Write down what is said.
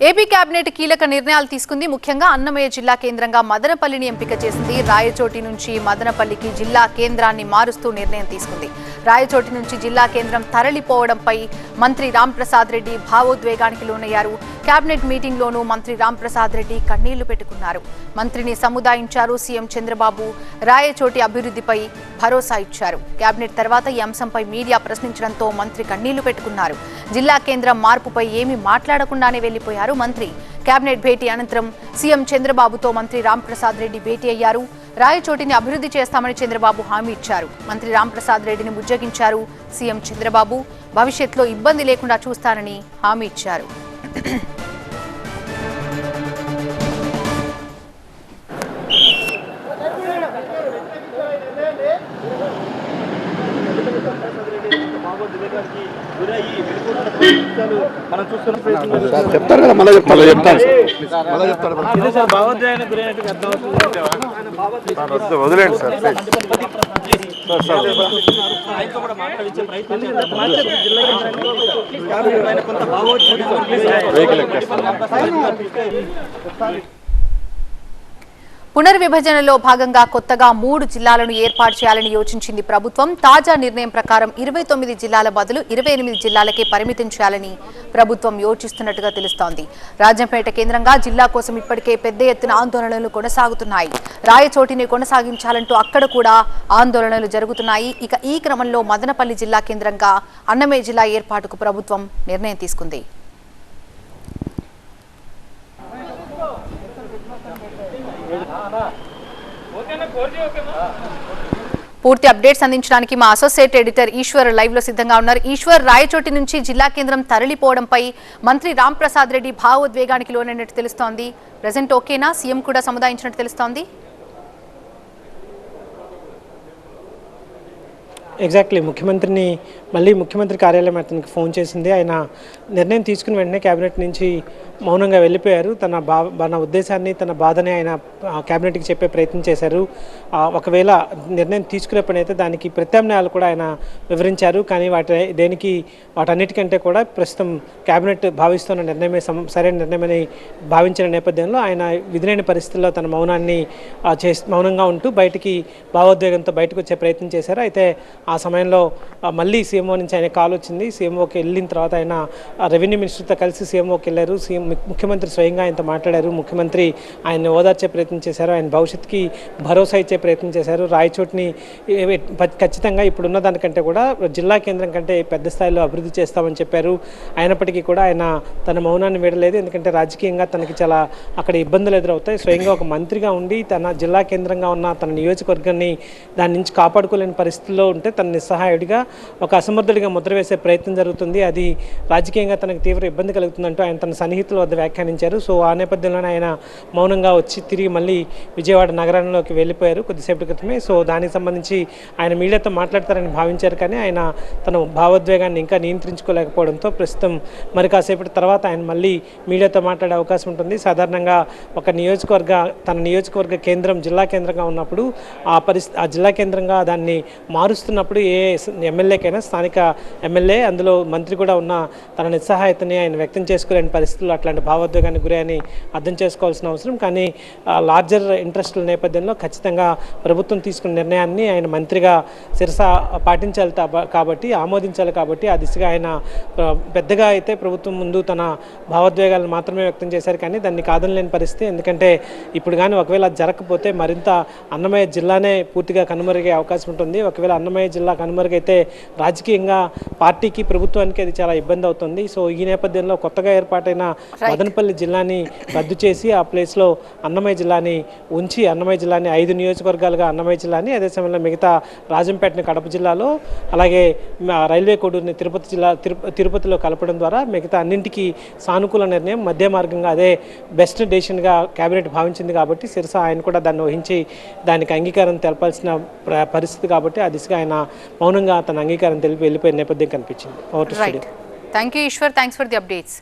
AP cabinet కీలక నిర్ణయాలు తీసుకుంది. ముఖ్యంగా అన్నమయ్య జిల్లా కేంద్రంగా మదనపల్లిని ఎంపిక చేసింది. రాయచోటి నుంచి మదనపల్లికి జిల్లా కేంద్రాన్ని మారుస్తూ నిర్ణయం తీసుకుంది. రాయచోటి నుంచి జిల్లా కేంద్రం తరలిపోవడంపై మంత్రి రాంప్రసాద్ రెడ్డి భావోద్వేగానికి లోనయ్యారు. కేబినెట్ మీటింగ్లోనూ మంత్రి రాంప్రసాద్ రెడ్డి కన్నీళ్ళు పెట్టుకున్నారు. మంత్రిని సముదాయించారు సీఎం చంద్రబాబు. రాయచోటి అభివృద్ధిపై భరోసా ఇచ్చారు. కేబినెట్ తర్వాత ఈ అంశంపై మీడియా ప్రశ్నించడంతో మంత్రి కన్నీళ్ళు పెట్టుకున్నారు. జిల్లా కేంద్రం మార్పుపై ఏమీ మాట్లాడకుండానే వెళ్ళిపోయారు మంత్రి. కేబినెట్ భేటీ అనంతరం సీఎం చంద్రబాబుతో మంత్రి రాంప్రసాద్ రెడ్డి భేటీ అయ్యారు. రాయచోటిని అభివృద్ధి చేస్తామని చంద్రబాబు హామీ ఇచ్చారు. మంత్రి రాంప్రసాద్ రెడ్డిని ముజ్జగించారు సీఎం చంద్రబాబు. భవిష్యత్తులో ఇబ్బంది లేకుండా చూస్తానని హామీ ఇచ్చారు. మనం చూస్తున్న సార్ చెప్తారు కదా మళ్ళీ చెప్తాను మళ్ళీ చెప్తాను సార్ మళ్ళీ సార్ వదిలేండి సార్ కూడా మాట్లాడించే ప్రయత్నం చేద్దాం. మార్చేది జిల్లా కేంద్రంలో ఆయన కొంత భావోద్వేగం వెహికల్ ఎక్కేస్తాను పునర్విభజనలో భాగంగా కొత్తగా మూడు జిల్లాలను ఏర్పాటు చేయాలని యోచించింది ప్రభుత్వం. తాజా నిర్ణయం ప్రకారం ఇరవై తొమ్మిది జిల్లాల బదులు ఇరవై ఎనిమిది జిల్లాలకే పరిమితం చేయాలని ప్రభుత్వం యోచిస్తున్నట్టుగా తెలుస్తోంది. రాజంపేట కేంద్రంగా జిల్లా కోసం ఇప్పటికే పెద్ద ఎత్తున ఆందోళనలు కొనసాగుతున్నాయి. రాయచోటిని కొనసాగించాలంటూ అక్కడ కూడా ఆందోళనలు జరుగుతున్నాయి. ఇక ఈ క్రమంలో మదనపల్లి జిల్లా కేంద్రంగా అన్నమయ్య జిల్లా ఏర్పాటుకు ప్రభుత్వం నిర్ణయం తీసుకుంది. పూర్తి అప్డేట్స్ అందించడానికి మా అసోసియేట్ ఎడిటర్ ఈశ్వర్ లైవ్లో సిద్ధంగా ఉన్నారు. ఈశ్వర్ రాయచోటి నుంచి జిల్లా కేంద్రం తరలిపోవడంపై మంత్రి రామ్ ప్రసాద్ రెడ్డి భావోద్వేగానికి లోనైనట్టు తెలుస్తోంది. ప్రజెంట్ ఓకేనా? సీఎం కూడా సముదాయించినట్టు తెలుస్తోంది. ఎగ్జాక్ట్లీ ముఖ్యమంత్రిని మళ్ళీ ముఖ్యమంత్రి కార్యాలయం అతనికి ఫోన్ చేసింది. ఆయన నిర్ణయం తీసుకుని వెంటనే కేబినెట్ నుంచి మౌనంగా వెళ్ళిపోయారు. తన బా తన ఉద్దేశాన్ని తన బాధని ఆయన క్యాబినెట్కి కేబినెట్కి చెప్పే ప్రయత్నం చేశారు. ఒకవేళ నిర్ణయం తీసుకునే పని అయితే దానికి ప్రత్యామ్నాయాలు కూడా ఆయన వివరించారు. కానీ వాటి దేనికి వాటన్నిటికంటే కూడా ప్రస్తుతం కేబినెట్ భావిస్తున్న నిర్ణయమే సరైన నిర్ణయమని భావించిన నేపథ్యంలో ఆయన విధిలేని పరిస్థితుల్లో తన మౌనాన్ని చే మౌనంగా ఉంటూ బయటికి భావోద్వేగంతో బయటకు వచ్చే ప్రయత్నం చేశారు. అయితే ఆ సమయంలో మళ్ళీ సీఎంఓ నుంచి ఆయన కాల్ వచ్చింది. సీఎంఓకి వెళ్ళిన తర్వాత ఆయన రెవెన్యూ మినిస్టర్తో కలిసి సీఎంఓకి వెళ్ళారు. సీఎం ముఖ్యమంత్రి స్వయంగా ఆయనతో మాట్లాడారు. ముఖ్యమంత్రి ఆయన్ని ఓదార్చే ప్రయత్నం చేశారు. ఆయన భవిష్యత్తుకి భరోసా ఇచ్చే ప్రయత్నం చేశారు. రాయచోటిని ఖచ్చితంగా ఇప్పుడున్న దానికంటే కూడా జిల్లా కేంద్రం కంటే పెద్ద స్థాయిలో అభివృద్ధి చేస్తామని చెప్పారు. అయినప్పటికీ కూడా ఆయన తన మౌనాన్ని వీడలేదు. ఎందుకంటే రాజకీయంగా తనకి చాలా అక్కడ ఇబ్బందులు ఎదురవుతాయి. స్వయంగా ఒక మంత్రిగా ఉండి తన జిల్లా కేంద్రంగా ఉన్న తన నియోజకవర్గాన్ని దాని నుంచి కాపాడుకోలేని పరిస్థితుల్లో ఉంటే తన నిస్సహాయుడిగా ఒక అసమర్థుడిగా ముద్ర వేసే ప్రయత్నం జరుగుతుంది. అది రాజకీయంగా తనకు తీవ్ర ఇబ్బంది కలుగుతుందంటూ ఆయన తన సన్నిహితులు వద్ద వ్యాఖ్యానించారు. సో ఆ నేపథ్యంలోనే ఆయన మౌనంగా వచ్చి తిరిగి మళ్ళీ విజయవాడ నగరంలోకి వెళ్ళిపోయారు కొద్దిసేపటి క్రితమే. సో దానికి సంబంధించి ఆయన మీడియాతో మాట్లాడతారని భావించారు కానీ ఆయన తన భావోద్వేగాన్ని ఇంకా నియంత్రించుకోలేకపోవడంతో ప్రస్తుతం మరి కాసేపటి తర్వాత ఆయన మళ్ళీ మీడియాతో మాట్లాడే అవకాశం ఉంటుంది. సాధారణంగా ఒక నియోజకవర్గ తన నియోజకవర్గ కేంద్రం జిల్లా కేంద్రంగా ఉన్నప్పుడు ఆ పరిస్థితి ఆ జిల్లా కేంద్రంగా దాన్ని మారుస్తున్నప్పుడు ఏ ఎమ్మెల్యేకైనా స్థానిక ఎమ్మెల్యే అందులో మంత్రి కూడా ఉన్న తన నిస్సహాయతని ఆయన వ్యక్తం చేసుకోలేని పరిస్థితుల్లో అట్లాంటి భావోద్వేగానికి గురని అర్థం చేసుకోవాల్సిన అవసరం. కానీ లార్జర్ ఇంట్రెస్ట్ల నేపథ్యంలో ఖచ్చితంగా ప్రభుత్వం తీసుకున్న నిర్ణయాన్ని ఆయన మంత్రిగా శిరస పాటించాలి కాబట్టి ఆమోదించాలి కాబట్టి ఆ దిశగా ఆయన పెద్దగా అయితే ప్రభుత్వం ముందు తన భావోద్వేగాలను మాత్రమే వ్యక్తం చేశారు. కానీ దాన్ని కాదనలేని పరిస్థితి. ఎందుకంటే ఇప్పుడు కానీ ఒకవేళ అది జరగకపోతే మరింత అన్నమయ్య జిల్లానే పూర్తిగా కనుమరుగే అవకాశం ఉంటుంది. ఒకవేళ అన్నమయ్య జిల్లా కనుమరుగైతే రాజకీయంగా పార్టీకి ప్రభుత్వానికి అది చాలా ఇబ్బంది అవుతుంది. సో ఈ నేపథ్యంలో కొత్తగా ఏర్పాటైన మదనపల్లి జిల్లాని రద్దు చేసి ఆ ప్లేస్లో అన్నమయ్య జిల్లాని ఉంచి అన్నమయ్య జిల్లాని ఐదు నియోజకవర్గాలుగా అన్నమయ్య జిల్లాని అదే సమయంలో మిగతా రాజంపేటని కడప జిల్లాలో అలాగే రైల్వే కోడూరుని తిరుపతి జిల్లా తిరుప తిరుపతిలో కలపడం ద్వారా మిగతా అన్నింటికి సానుకూల నిర్ణయం మధ్య మార్గంగా అదే బెస్ట్ డెసిషన్గా కేబినెట్ భావించింది కాబట్టి సిరస ఆయన కూడా దాన్ని వహించి దానికి అంగీకారం తెలపాల్సిన ప్ర- పరిస్థితి కాబట్టి ఆ దిశగా ఆయన మౌనంగా తన అంగీకారం తెలిపి వెళ్ళిపోయిన నేపథ్యం కనిపించింది. Thank you Eshwar thanks for the updates